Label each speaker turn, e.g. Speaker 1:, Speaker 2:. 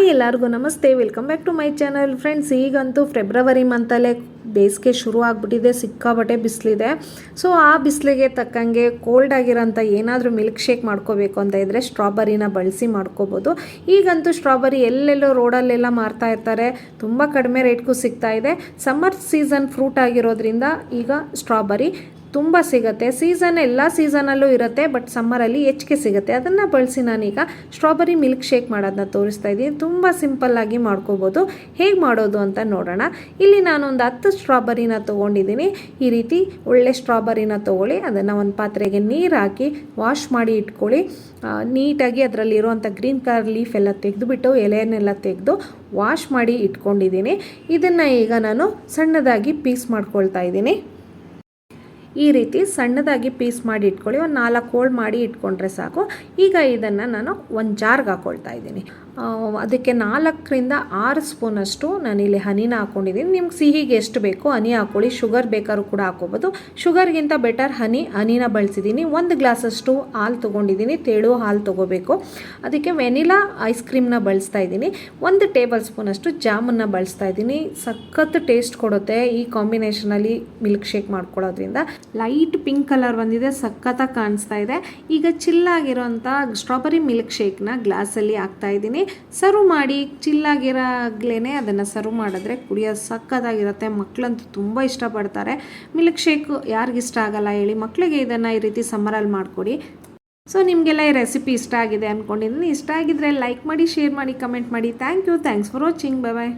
Speaker 1: Hi ಎಲ್ಲರಿಗೂ ನಮಸ್ತೆ welcome back to my channel friends ಈಗಂತೂ ಫೆಬ್ರವರಿ ಮಂತಲ್ಲೇ ಬೇಸಿಗೆ ಶುರು ಆಗಿಬಿಟ್ಟಿದೆ ಸಿಕ್ಕಾಬಟ್ಟೆ ಬಿಸಿಲಿದೆ. ಸೊ ಆ ಬಿಸಿಲಿಗೆ ತಕ್ಕಂಗೆ ಕೋಲ್ಡ್ ಆಗಿರೋಂಥ ಏನಾದರೂ ಮಿಲ್ಕ್ ಶೇಕ್ ಮಾಡ್ಕೋಬೇಕು ಅಂತ ಇದ್ದರೆ ಸ್ಟ್ರಾಬೆರಿನ ಬಳಸಿ ಮಾಡ್ಕೋಬೋದು. ಈಗಂತೂ ಸ್ಟ್ರಾಬೆರಿ ಎಲ್ಲೆಲ್ಲೋ ರೋಡಲ್ಲೆಲ್ಲ ಮಾರ್ತಾ ಇರ್ತಾರೆ. ತುಂಬ ಕಡಿಮೆ ರೇಟ್ಗೂ ಸಿಗ್ತಾ ಇದೆ. ಸಮ್ಮರ್ ಸೀಸನ್ ಫ್ರೂಟ್ ಆಗಿರೋದ್ರಿಂದ ಈಗ ಸ್ಟ್ರಾಬೆರಿ ತುಂಬ ಸಿಗುತ್ತೆ. ಸೀಸನ್ ಎಲ್ಲ ಸೀಸನಲ್ಲೂ ಇರುತ್ತೆ ಬಟ್ ಸಮ್ಮರಲ್ಲಿ ಹೆಚ್ಚಿಗೆ ಸಿಗುತ್ತೆ. ಅದನ್ನು ಬಳಸಿ ನಾನೀಗ ಸ್ಟ್ರಾಬೆರಿ ಮಿಲ್ಕ್ ಶೇಕ್ ಮಾಡೋದನ್ನ ತೋರಿಸ್ತಾ ಇದ್ದೀನಿ. ತುಂಬ ಸಿಂಪಲ್ಲಾಗಿ ಮಾಡ್ಕೋಬೋದು. ಹೇಗೆ ಮಾಡೋದು ಅಂತ ನೋಡೋಣ. ಇಲ್ಲಿ ನಾನೊಂದು ಹತ್ತು ಸ್ಟ್ರಾಬೆರಿನ ತೊಗೊಂಡಿದ್ದೀನಿ. ಈ ರೀತಿ ಒಳ್ಳೆ ಸ್ಟ್ರಾಬೆರಿನ ತೊಗೊಳ್ಳಿ. ಅದನ್ನು ಒಂದು ಪಾತ್ರೆಗೆ ನೀರು ಹಾಕಿ ವಾಶ್ ಮಾಡಿ ಇಟ್ಕೊಳ್ಳಿ. ನೀಟಾಗಿ ಅದರಲ್ಲಿರುವಂಥ ಗ್ರೀನ್ ಕಲರ್ ಲೀಫ್ ಎಲ್ಲ ತೆಗೆದುಬಿಟ್ಟು, ಎಲೆಯನ್ನೆಲ್ಲ ತೆಗೆದು ವಾಶ್ ಮಾಡಿ ಇಟ್ಕೊಂಡಿದ್ದೀನಿ. ಇದನ್ನು ಈಗ ನಾನು ಸಣ್ಣದಾಗಿ ಪೀಸ್ ಮಾಡ್ಕೊಳ್ತಾ ಇದ್ದೀನಿ. ಈ ರೀತಿ ಸಣ್ಣದಾಗಿ ಪೀಸ್ ಮಾಡಿ ಇಟ್ಕೊಳ್ಳಿ, ಒಂದು ನಾಲ್ಕು ಹೋಳು ಮಾಡಿ ಇಟ್ಕೊಂಡ್ರೆ ಸಾಕು. ಈಗ ಇದನ್ನು ನಾನು ಒಂದು ಜಾರ್ಗೆ ಹಾಕ್ಕೊಳ್ತಾ ಇದ್ದೀನಿ. ಅದಕ್ಕೆ ನಾಲ್ಕರಿಂದ ಆರು ಸ್ಪೂನಷ್ಟು ನಾನಿಲ್ಲಿ ಹನಿನ ಹಾಕ್ಕೊಂಡಿದ್ದೀನಿ ನಿಮ್ಗೆ ಸಿಹಿಗೆ ಎಷ್ಟು ಬೇಕೋ ಹನಿ ಹಾಕ್ಕೊಳ್ಳಿ ಶುಗರ್ ಬೇಕಾದ್ರೂ ಕೂಡ ಹಾಕ್ಕೋಬೋದು. ಶುಗರ್ಗಿಂತ ಬೆಟರ್ ಹನಿ, ಹನಿನ ಬಳಸಿದ್ದೀನಿ. ಒಂದು ಗ್ಲಾಸಷ್ಟು ಹಾಲು ತೊಗೊಂಡಿದ್ದೀನಿ, ತೆಳು ಹಾಲು ತೊಗೋಬೇಕು. ಅದಕ್ಕೆ ವೆನಿಲಾ ಐಸ್ ಕ್ರೀಮ್ನ ಬಳಸ್ತಾ ಇದ್ದೀನಿ. ಒಂದು ಟೇಬಲ್ ಸ್ಪೂನಷ್ಟು ಜಾಮನ್ನ ಬಳಸ್ತಾ ಇದ್ದೀನಿ. ಸಖತ್ ಟೇಸ್ಟ್ ಕೊಡುತ್ತೆ ಈ ಕಾಂಬಿನೇಷನಲ್ಲಿ ಮಿಲ್ಕ್ ಶೇಕ್ ಮಾಡ್ಕೊಳ್ಳೋದ್ರಿಂದ. ಲೈಟ್ ಪಿಂಕ್ ಕಲರ್ ಬಂದಿದೆ, ಸಖತ್ತಾಗಿ ಕಾಣಿಸ್ತಾ ಇದೆ. ಈಗ ಚಿಲ್ಲಾಗಿರೋಂಥ ಸ್ಟ್ರಾಬೆರಿ ಮಿಲ್ಕ್ ಶೇಕ್ನ ಗ್ಲಾಸಲ್ಲಿ ಹಾಕ್ತಾ ಇದ್ದೀನಿ. ಸರ್ವ್ ಮಾಡಿ ಚಿಲ್ಲಾಗಿರಾಗ್ಲೇ ಅದನ್ನು ಸರ್ವ್ ಮಾಡಿದ್ರೆ ಕುಡಿಯೋ ಸಖತ್ತಾಗಿರುತ್ತೆ. ಮಕ್ಕಳಂತೂ ತುಂಬ ಇಷ್ಟಪಡ್ತಾರೆ. ಮಿಲ್ಕ್ ಶೇಕ್ ಯಾರಿಗಿಷ್ಟ ಆಗಲ್ಲ ಹೇಳಿ ಮಕ್ಕಳಿಗೆ ಇದನ್ನು ಈ ರೀತಿ ಸಮ್ಮರಲ್ಲಿ ಮಾಡಿಕೊಡಿ. ಸೊ, ನಿಮಗೆಲ್ಲ ಈ ರೆಸಿಪಿ ಇಷ್ಟ ಆಗಿದೆ ಅಂದ್ಕೊಂಡಿದ್ದೀನಿ ಇಷ್ಟ ಆಗಿದ್ರೆ ಲೈಕ್ ಮಾಡಿ, ಶೇರ್ ಮಾಡಿ, ಕಮೆಂಟ್ ಮಾಡಿ. Thank you. Thanks for watching. Bye bye